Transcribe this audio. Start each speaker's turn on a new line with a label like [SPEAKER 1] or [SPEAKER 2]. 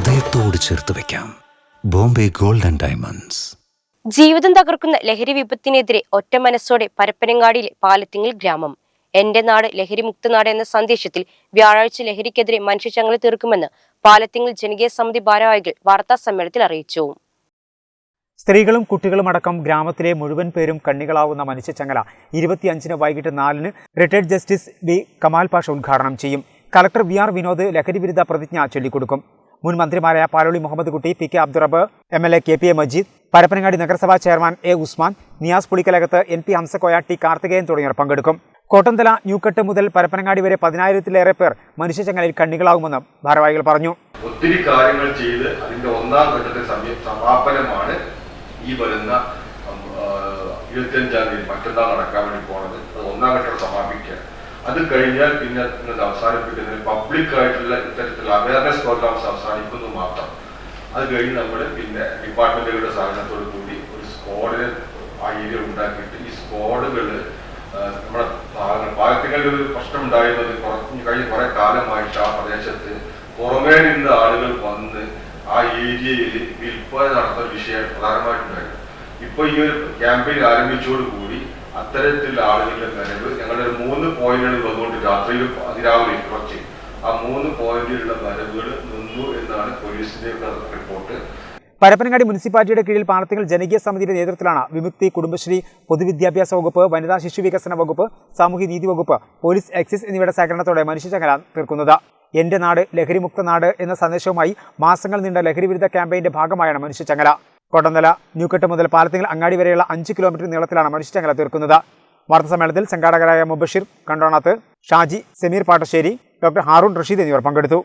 [SPEAKER 1] ഹൃദയത്തോട് ചേർത്ത് വെക്കാം. Bombay gold and diamonds.
[SPEAKER 2] ജീവിതം തകർക്കുന്ന ലഹരി വിപത്തിനെതിരെ ഒറ്റ മനസ്സോടെ പരപ്പനങ്ങാടിയിലെ പാലത്തിങ്ങൽ ഗ്രാമം. എന്റെ നാട് ലഹരി മുക്ത നാട് എന്ന സന്ദേശത്തിൽ വ്യാഴാഴ്ച ലഹരിക്കെതിരെ മനുഷ്യചങ്ങല തീർക്കുമെന്ന് പാലത്തിങ്ങൽ ജനകീയ സമിതി ഭാരവാഹികൾ വാർത്താ സമ്മേളനത്തിൽ അറിയിച്ചു.
[SPEAKER 3] സ്ത്രീകളും കുട്ടികളും അടക്കം ഗ്രാമത്തിലെ മുഴുവൻ പേരും കണ്ണികളാവുന്ന മനുഷ്യച്ചങ്ങല ഇരുപത്തിയഞ്ചിന് വൈകിട്ട് നാലിന് retired justice B Kamal Pasha ഉദ്ഘാടനം ചെയ്യും. Collector V. ആർ. വിനോദ് ലഹരി വിരുദ്ധ പ്രതിജ്ഞ ചൊല്ലിക്കൊടുക്കും. മുൻ മന്ത്രിമാരായ Paloli Muhammad Kutty P K Abdurabb M L A K P A Majeed Parappanangadi നഗരസഭാ chairman A Usman Niyas Pulikkalakath N P Hamsakoya T Karthikeyan തുടങ്ങിയവർ പങ്കെടുക്കും. കോട്ടന്തല ന്യൂക്കട്ട് മുതൽ പരപ്പനങ്ങാടി വരെ പതിനായിരത്തിലേറെ പേർ മനുഷ്യച്ചങ്ങലയിൽ കണ്ണികളാകുമെന്ന് ഭാരവാഹികൾ പറഞ്ഞു.
[SPEAKER 4] ഒത്തിരി കാര്യങ്ങൾ ചെയ്ത് അതിന്റെ ഒന്നാം ഘട്ടത്തെ സമാപനമാണ് ഈ വരുന്ന ഇരുപത്തിയഞ്ചാം തീയതി മറ്റന്നാൾ നടക്കാൻ വേണ്ടി പോണത്. അത് ഒന്നാം ഘട്ടം സമാപിക്കുക. അത് കഴിഞ്ഞാൽ പിന്നെ അത് അവസാനിപ്പിക്കുന്നതിന് പബ്ലിക് ആയിട്ടുള്ള ഇത്തരത്തിലുള്ള അവയർനെസ് പ്രോഗ്രാംസ് അവസാനിക്കുന്നു മാത്രം. അത് കഴിഞ്ഞ് നമ്മൾ പിന്നെ ഡിപ്പാർട്ട്മെന്റുകളുടെ സഹകരണത്തോട് കൂടി ഒരു സ്ക്വാഡിനെ ഏരിയ ഉണ്ടാക്കിയിട്ട് ഈ സ്ക്വാഡുകൾ നമ്മുടെ ഭാഗത്തുകളിൽ ഒരു പ്രശ്നം ഉണ്ടായിരുന്നത് കുറഞ്ഞ കഴിഞ്ഞ കുറെ കാലമായിട്ട് ആ പ്രദേശത്ത് പുറമേ നിന്ന് ആളുകൾ വന്ന് ആ ഏരിയയിൽ വിൽപ്പന നടത്തുന്ന വിഷയം പ്രധാനമായിട്ടുണ്ടായിരുന്നു. ഇപ്പൊ ഈ ഒരു ക്യാമ്പയിൻ ആരംഭിച്ചോടുകൂടി അത്തരത്തിലുള്ള ആളുകളുടെ വരവ് ഞങ്ങളുടെ മൂന്ന് പോയിന്റുകൾ വന്നുകൊണ്ട് രാത്രിയിലും അതിരാവിലെ കുറച്ച്. ആ മൂന്ന് പോയിന്റിലുള്ള വരവുകൾ നിന്നു എന്നാണ് പോലീസിന്റെ റിപ്പോർട്ട്.
[SPEAKER 3] പരപ്പനങ്ങാടി മുനിസിപ്പാലിറ്റിയുടെ കീഴിൽ പാലത്തിങ്ങൾ ജനകീയ സമിതിയുടെ നേതൃത്വത്തിലാണ് വിമുക്തി കുടുംബശ്രീ പൊതുവിദ്യാഭ്യാസ വകുപ്പ് വനിതാ ശിശു വികസന വകുപ്പ് സാമൂഹ്യ നീതി വകുപ്പ് പോലീസ് എക്സൈസ് എന്നിവയുടെ സഹകരണത്തോടെ മനുഷ്യചങ്ങല തീർക്കുന്നത്. എന്റെ നാട് ലഹരിമുക്ത നാട് എന്ന സന്ദേശവുമായി മാസങ്ങൾ നീണ്ട ലഹരിവിരുദ്ധ ക്യാമ്പയിന്റെ ഭാഗമായാണ് മനുഷ്യചങ്ങല. കൊട്ടന്തല ന്യൂക്കെട്ട് മുതൽ പാലത്തിങ്ങൽ അങ്ങാടി വരെയുള്ള അഞ്ച് കിലോമീറ്റർ നീളത്തിലാണ് മനുഷ്യചങ്ങല തീർക്കുന്നത്. വാർത്താസമ്മേളനത്തിൽ സംഘാടകരായ മുബഷീർ കണ്ടോണാത്ത് ഷാജി സമീർ പാട്ടശ്ശേരി ഡോക്ടർ ഹാറൂൺ റഷീദ് എന്നിവർ പങ്കെടുത്തു.